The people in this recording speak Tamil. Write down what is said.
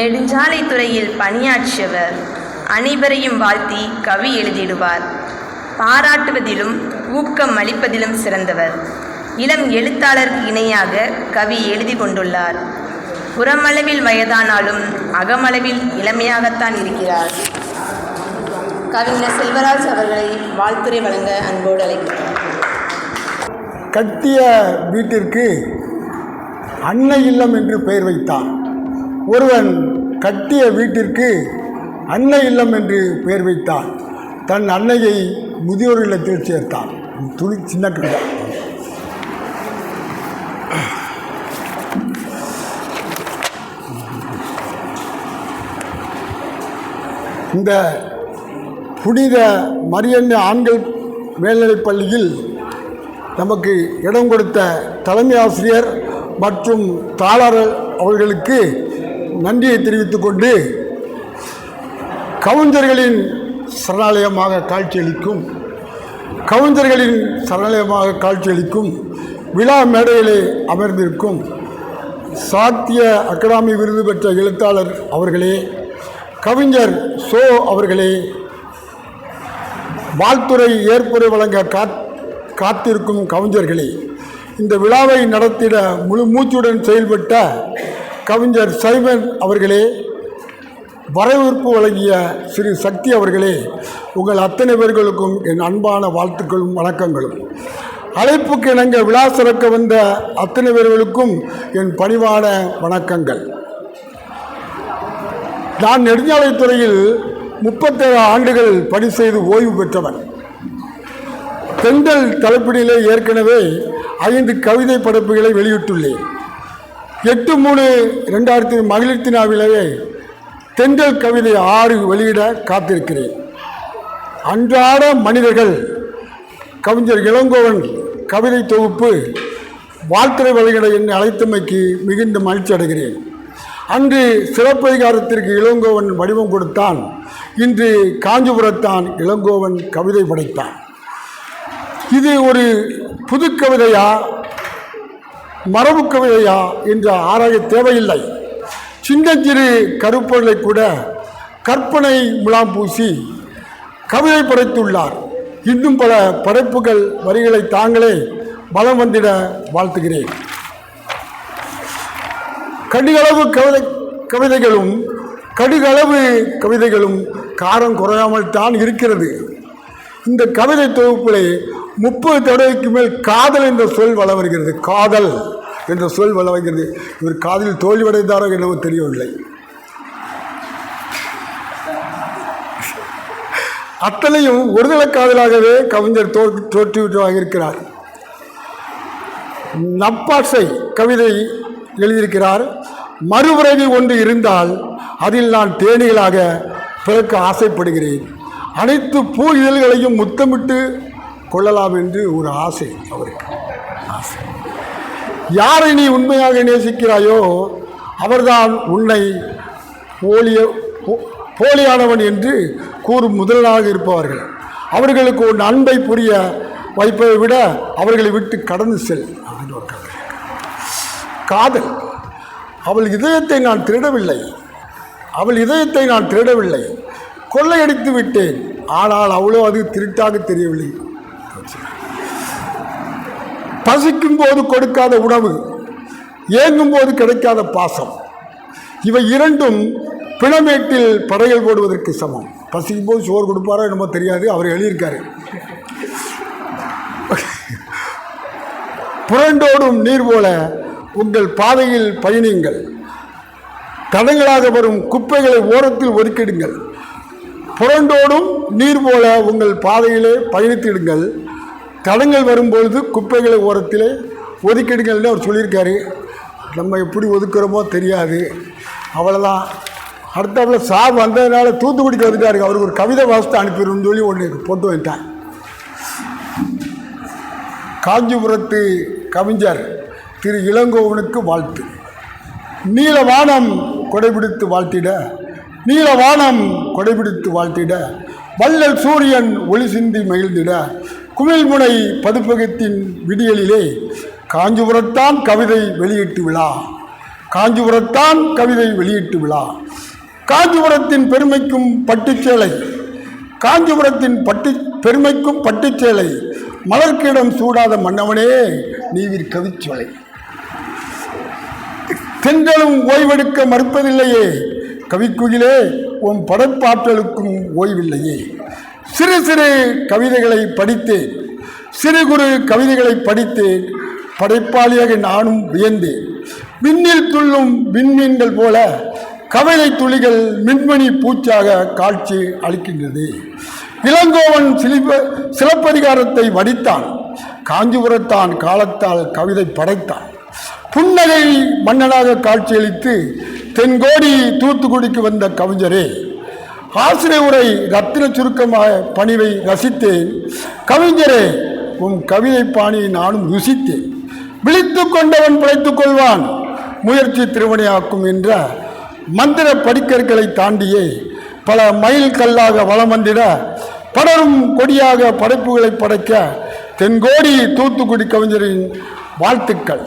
நெடுஞ்சாலைத்துறையில் பணியாற்றியவர். அனைவரையும் வாழ்த்தி கவி எழுதிடுவார். பாராட்டுவதிலும் ஊக்கம் அளிப்பதிலும் சிறந்தவர். இளம் எழுத்தாளருக்கு இணையாக கவி எழுதி கொண்டுள்ளார். புறமளவில் வயதானாலும் அகமளவில் இளமையாகத்தான் இருக்கிறார். கவிஞர் செல்வராஜ் அவர்களை வாழ்த்துரை வழங்க அன்போடு அழைக்கிறார் கட்டிய வீட்டிற்கு அன்னை இல்லம் என்று பெயர் வைத்தான் ஒருவன் கட்டிய வீட்டிற்கு அன்னை இல்லம் என்று பெயர் வைத்தான் தன் அன்னையை முதியோர் இல்லத்தில் சேர்த்தான் துணி சின்ன கதை இந்த புனித மரியன்ன ஆண்கள் மேல்நிலைப் பள்ளியில் நமக்கு இடம் கொடுத்த தலைமை ஆசிரியர் மற்றும் தாளர் அவர்களுக்கு நன்றியை தெரிவித்துக் கொண்டு கவுஞ்சர்களின் சரணாலயமாக காட்சியளிக்கும் கவுஞ்சர்களின் சரணாலயமாக காட்சியளிக்கும் விழா மேடையிலே அமர்ந்திருக்கும் சாத்திய அகாடமி விருது பெற்ற எழுத்தாளர் அவர்களே கவிஞர் சோ அவர்களே வாழ்த்துறை ஏற்புரை வழங்க காத் காத்திருக்கும் கவிஞர்களே இந்த விழாவை நடத்திட முழு மூச்சுடன் செயல்பட்ட கவிஞர் சைமன் அவர்களே வரவேற்பு வழங்கிய ஸ்ரீ சக்தி அவர்களே உங்கள் அத்தனை பேர்களுக்கும் என் அன்பான வாழ்த்துக்களும் வணக்கங்களும். அழைப்புக்கு இணங்க விழா சிறக்க வந்த அத்தனை பேர்களுக்கும் என் பணிவான வணக்கங்கள். நான் நெடுஞ்சாலைத்துறையில் முப்பத்தேழு ஆண்டுகள் பணி செய்து ஓய்வு பெற்றவன். பெண்கள் தலைப்பினிலே ஏற்கனவே ஐந்து கவிதை படைப்புகளை வெளியிட்டுள்ளேன். எட்டு மூணு ரெண்டாயிரத்தி மகளிர் தினாவிலேயே தென்றல் கவிதை ஆறு வெளியிட காத்திருக்கிறேன். அன்றாட மனிதர்கள் கவிஞர் இளங்கோவன் கவிதை தொகுப்பு வாழ்த்துறை வழிகளை என்னை அழைத்தமைக்கு மிகுந்த மகிழ்ச்சி அடைகிறேன். அன்று சிறப்பதிகாரத்திற்கு இளங்கோவன் வடிவம் கொடுத்தான். இன்று காஞ்சிபுரத்தான் இளங்கோவன் கவிதை படைத்தான். இது ஒரு புது கவிதையா மரபு கவிதையா என்று ஆராய தேவையில்லை. சின்னஞ்சிறு கருப்பொருளை கூட கற்பனை முலாம் பூசி கவிதை படைத்துள்ளார். இன்னும் பல படைப்புகள் வரிகளை தாங்களே பலம் வந்திட வாழ்த்துகிறேன். கடிகளவு கவிதை கவிதைகளும் கடுகளவு கவிதைகளும் காரம் குறையாமல் தான் இருக்கிறது. இந்த கவிதை தொகுப்பிலே முப்பது தடவைக்கு மேல் காதல் என்ற சொல் வள வருகிறது காதல் என்ற சொல் வள வருகிறது இவர் காதலில் தோல்வியடைந்தாரோ என்னவோ தெரியவில்லை. அத்தனையும் ஒருதலை காதலாகவே கவிஞர் தோ தோற்றுவிட்டதாக இருக்கிறார் நப்பாசை கவிதை எழுதியிருக்கிறார். மறுபிறவி ஒன்று இருந்தால் அதில் நான் தேனிகளாக பிறக்க ஆசைப்படுகிறேன். அனைத்து பூ இதழ்களையும் முத்தமிட்டு கொள்ளலாம் என்று ஒரு ஆசை அவருக்கு. ஆசை. யாரை நீ உண்மையாக நேசிக்கிறாயோ அவர்தான் உன்னை போலிய போ- போலியானவன் என்று கூறும் முதலாக இருப்பவர்கள். அவர்களுக்கு உன் அன்பை புரிய வைப்பதை விட அவர்களை விட்டு கடந்து செல் அப்படின்னு ஒரு கதை. காதல். அவள் இதயத்தை நான் திருடவில்லை. அவள் இதயத்தை நான் திருடவில்லை. கொள்ளையடித்து விட்டேன். ஆனால் அவ்வளோ அது திருட்டாக தெரியவில்லை. பசிக்கும் போது கொடுக்காத உணவு ஏங்கும் போது கிடைக்காத பாசம். இவை இரண்டும் பிணமேட்டில் படையல் போடுவதற்கு சமம். பசிக்கும் போது சோறு கொடுப்பாரோ என்னமோ தெரியாது அவர் எழுதியிருக்காரு. புரண்டோடும் நீர் போல உங்கள் பாதையில் பயணியுங்கள். தடங்களாக வரும் குப்பைகளை ஓரத்தில் ஒதுக்கிடுங்கள். புரண்டோடும் நீர் போல உங்கள் பாதையிலே பயணித்திடுங்கள் தடங்கள் வரும்பொழுது குப்பைகளை ஓரத்தில் ஒதுக்கிடுங்கள்னு அவர் சொல்லியிருக்காரு. நம்ம எப்படி ஒதுக்குறோமோ தெரியாது. அவ்வளோதான் அடுத்தவள சார் வந்ததுனால தூத்துக்குடிக்கு வந்துட்டாரு அவருக்கு ஒரு கவிதை வாசித்து அனுப்பிடுன்னு சொல்லி ஒன்று போட்டு வந்துட்டேன் காஞ்சிபுரத்து கவிஞர் திரு இளங்கோவனுக்கு வாழ்த்து. நீலவானம் கொடைபிடித்து வாழ்த்திட நீலவானம் கொடைபிடித்து வாழ்த்திட வள்ளல் சூரியன் ஒளி சிந்தி மகிழ்ந்திட குமிழ்முனை பதுப்பகத்தின் விடியலிலே காஞ்சிபுரத்தான் கவிதை வெளியீட்டு விழா. காஞ்சிபுரத்தான் கவிதை வெளியீட்டு விழா. காஞ்சிபுரத்தின் பெருமைக்கும் பட்டுச்சேலை. காஞ்சிபுரத்தின் பட்டு பெருமைக்கும் பட்டுச்சேலை. மலர்க்கிடம் சூடாத மன்னவனே நீவிர் கவிச்சோலை. தென்றலும் ஓய்வெடுக்க மறுப்பதில்லையே. கவிக்குயிலே உன் படைப்பாற்றலுக்கும் ஓய்வில்லையே. சிறு சிறு கவிதைகளை படித்தேன். சிறு குறு கவிதைகளை படித்தேன். படைப்பாளியாக நானும் வியந்தேன். விண்ணில் துள்ளும் விண்மீன்கள் போல கவிதை துளிகள் மின்மணி பூச்சாக காட்சி அளிக்கின்றது. இளங்கோவன் சிலிப்ப சிலப்பதிகாரத்தை வடித்தான். காஞ்சிபுரத்தான் காலத்தால் கவிதை படைத்தான். புன்னகை மன்னனாக காட்சியளித்து தென்கோடி தூத்துக்குடிக்கு வந்த கவிஞரே ஆசிரிய உரை ரத்தின சுருக்கமாக பணிவை ரசித்தேன். கவிஞரே உன் கவிதை பாணியை நானும் ருசித்தேன். விழித்து கொண்டவன் பிழைத்துக் கொள்வான். முயற்சி திருவனையாக்கும் என்ற மந்திர படிக்கற்களை தாண்டியே பல மைல் கல்லாக வலம் வந்திட படரும் கொடியாக படைப்புகளை படைக்க தென்கோடி தூத்துக்குடி கவிஞரின் வாழ்த்துக்கள்.